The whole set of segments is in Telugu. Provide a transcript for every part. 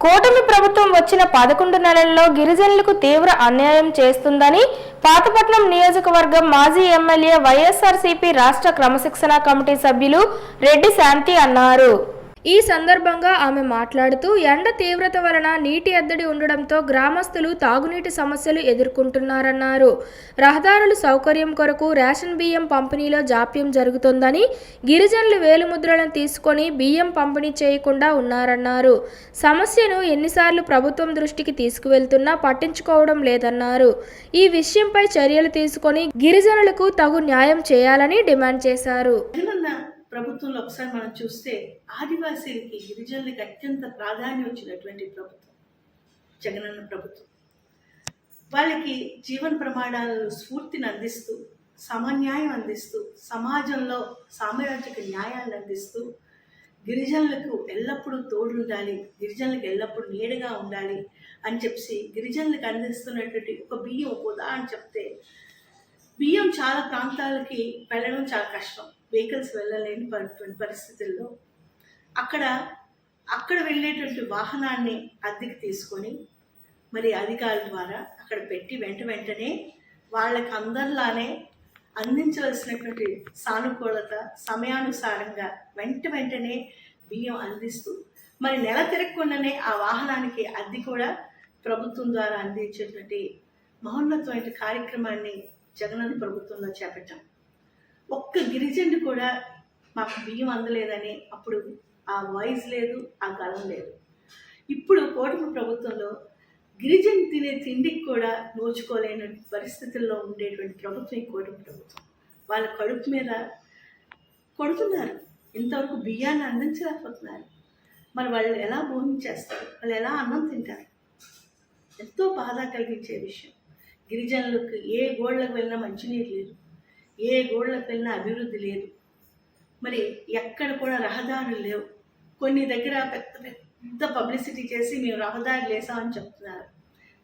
కూటమి ప్రభుత్వం వచ్చిన పదకొండు నెలల్లో గిరిజనులకు తీవ్ర అన్యాయం చేస్తుందని పాతపట్నం నియోజకవర్గం మాజీ ఎమ్మెల్యే వైఎస్ఆర్సీపీ రాష్ట్ర క్రమశిక్షణ కమిటీ సభ్యులు రెడ్డి శాంతి అన్నారు. ఈ సందర్భంగా ఆమె మాట్లాడుతూ ఎండ తీవ్రత వలన నీటి ఎద్దడి ఉండడంతో గ్రామస్తులు తాగునీటి సమస్యలు ఎదుర్కొంటున్నారన్నారు. రహదారుల సౌకర్యం కొరకు రేషన్ బియ్యం పంపిణీలో జాప్యం జరుగుతోందని గిరిజనులు వేలుముద్రలను తీసుకొని బియ్యం పంపిణీ చేయకుండా ఉన్నారన్నారు. సమస్యను ఎన్నిసార్లు ప్రభుత్వం దృష్టికి తీసుకువెళ్తున్నా పట్టించుకోవడం లేదన్నారు. ఈ విషయంపై చర్యలు తీసుకొని గిరిజనులకు తగు న్యాయం చేయాలని డిమాండ్ చేశారు. ప్రభుత్వంలో ఒకసారి మనం చూస్తే ఆదివాసీలకి గిరిజనులకి అత్యంత ప్రాధాన్యం వచ్చినటువంటి ప్రభుత్వం జగనన్న ప్రభుత్వం. వాళ్ళకి జీవన ప్రమాణాలను స్ఫూర్తిని అందిస్తూ సమన్యాయం అందిస్తూ సమాజంలో సామ్రాజ్యక న్యాయాన్ని అందిస్తూ గిరిజనులకు ఎల్లప్పుడూ తోడుండాలి గిరిజనులకు ఎల్లప్పుడూ నీడగా ఉండాలి అని చెప్పి గిరిజనులకు అందిస్తున్నటువంటి ఒక బియ్యం ఒక ఉదాహరణ చెప్తే బియ్యం చాలా ప్రాంతాలకి వెళ్ళడం చాలా కష్టం. వెహికల్స్ వెళ్ళలేని పరి- పరిస్థితుల్లో అక్కడ అక్కడ వెళ్ళేటువంటి వాహనాన్ని అద్దెకి తీసుకొని మరి అధికారుల ద్వారా అక్కడ పెట్టి వెంట వెంటనే వాళ్ళకి అందరిలానే అందించవలసినటువంటి సానుకూలత సమయానుసారంగా వెంట వెంటనే బియ్యం అందిస్తూ మరి నెల తిరగకుండానే ఆ వాహనానికి అద్దె కూడా ప్రభుత్వం ద్వారా అందించేటువంటి మహోన్నతమైన కార్యక్రమాన్ని జగనన్న ప్రభుత్వంలో చేపట్టాం. ఒక్క గిరిజనుడు కూడా మాకు బియ్యం అందలేదని అప్పుడు ఆ వాయిస్ లేదు ఆ గలం లేదు. ఇప్పుడు కూటమి ప్రభుత్వంలో గిరిజన తినే తిండికి కూడా నోచుకోలేని పరిస్థితుల్లో ఉండేటువంటి ప్రభుత్వం ఈ కూటమి ప్రభుత్వం. వాళ్ళ కడుపు మీద కొడుతున్నారు. ఇంతవరకు బియ్యాన్ని అందించలేకపోతున్నారు. మరి వాళ్ళు ఎలా భోజనం చేస్తారు? వాళ్ళు ఎలా అన్నం తింటారు? ఎంతో బాధ కలిగించే విషయం. గిరిజనులకు ఏ గోళ్ళకు వెళ్ళినా మంచినీరు లేదు. ఏ గోళ్ళకు వెళ్ళినా అభివృద్ధి లేదు. మరి ఎక్కడ కూడా రహదారులు లేవు. కొన్ని దగ్గర పెద్ద పెద్ద పబ్లిసిటీ చేసి మేము రహదారులు వేసామని చెప్తున్నారు.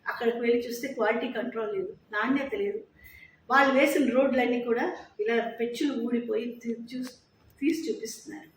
అక్కడికి వెళ్ళి చూస్తే క్వాలిటీ కంట్రోల్ లేదు. నాణ్యత లేదు. వాళ్ళు వేసిన రోడ్లన్నీ కూడా ఇలా పెచ్చులు ఊడిపోయి చూ తీసి చూపిస్తున్నారు.